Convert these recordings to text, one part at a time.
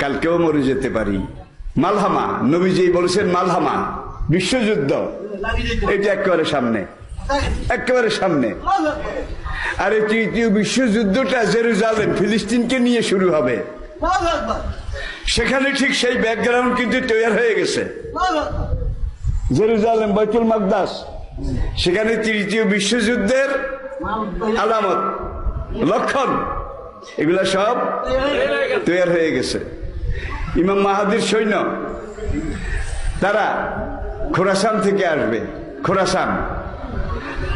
কালকেও মরে যেতে পারি। মালহামা, নবীজি বলেছেন মালহামা, বিশ্বযুদ্ধ। এটা একেবারে সামনে একেবারে সামনে। আর এই তৃতীয় বিশ্বযুদ্ধটা জেরুজালেম, ফিলিস্তিনকে নিয়ে শুরু হবে। সেখানে ঠিক সেই ব্যাকগ্রাউন্ড কিন্তু তৈরি হয়ে গেছে। জেরুজালেম বৈতুল মাকদাস, সেখানে তৃতীয় বিশ্বযুদ্ধের আলামত, লক্ষণ, এগুলা সব তৈরি হয়ে গেছে। ইমাম মাহাদির সৈন্য। তারা খোরাসান থেকে আসবে। খোরাসান।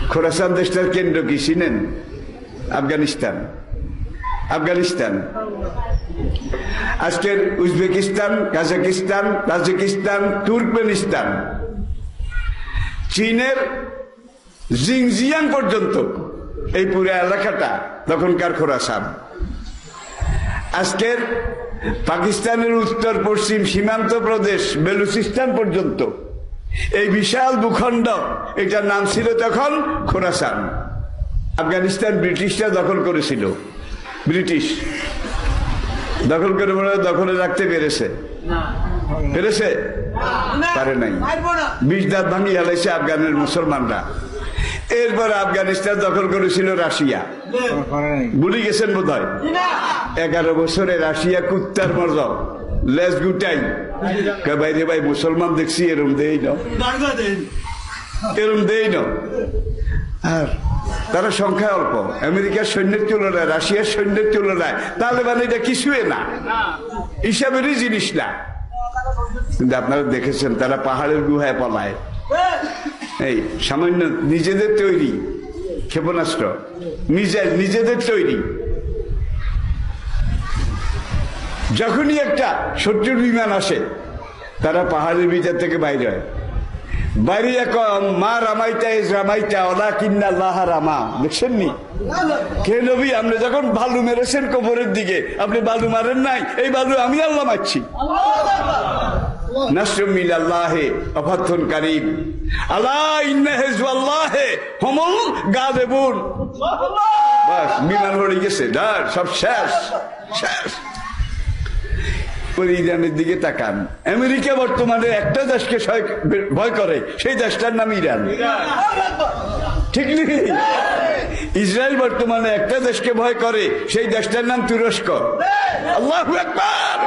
খোরাসান দেশটার কেন্দ্র কি? চিনেন আফগানিস্তান। আফগানিস্তান। আজকের উজবেকিস্তান, কাজাকিস্তান, তাজিকিস্তান, তুর্কমেনিস্তান। চীনের জিংজিয়াং পর্যন্ত এই পুরো এলাকাটা তখনকার খোরাসান। আজকের পাকিস্তানের উত্তর পশ্চিম সীমান্ত প্রদেশ বেলুচিস্তান পর্যন্ত। এই বিশাল ভূখণ্ড এটার নাম ছিল তখন খোরাসান। আফগানিস্তান ব্রিটিশরা দখল করেছিল। ব্রিটিশ। দখল করে মনে দখলে রাখতে পেরেছে। পেরেছে? পারে নাই। বিষ দাঁত ভাঙিয়ে হেলাইছে আফগানের মুসলমানরা। এরপর আফগানিস্তান দখল করেছিল রাশিয়া। ভুলে গেছেন বোধ হয় এগারো বছরে রাশিয়া কুত্তার মর্জ লেজ গুটাই কয় ভাই রে ভাই মুসলমান দেখছি এরম দেই না। এরম দেই না। আর? তারা সংখ্যায় অল্প। আমেরিকার সৈন্যের তুলনায় রাশিয়ার সৈন্যের তুলনায় তালেবান এটা কিছুই না। হিসাবেরই জিনিস না। কিন্তু আপনারা দেখেছেন তারা পাহাড়ের গুহায় পলায়। এই, সামান্য নিজেদের তৈরি ক্ষেপণাস্ত্র। মিজাইল নিজেদের তৈরি। যখনই একটা শত্রুর বিমান আসে, তারা পাহাড়ের ভিতর থেকে বাইরে হয়। বাইরে কম মা রামাইতা এস রামাইতা, ওলা কিন্না লাহা রামা। দেখছেন নি? কে নবী, আপনি যখন বালু মেরেছেন কোমরের দিকে, আপনি বালু মারেন নাই, এই বালু আমি আল্লাহ মারছি। আল্লাহে গেছে শেষ দিকে তাকান। আমেরিকা বর্তমানে একটা দেশকে ভয় করে, সেই দেশটার নাম ইরান। ঠিক নেই? ইসরায়েল বর্তমানে একটা দেশকে ভয় করে, সেই দেশটার নাম তুরস্ক। আল্লাহ একবার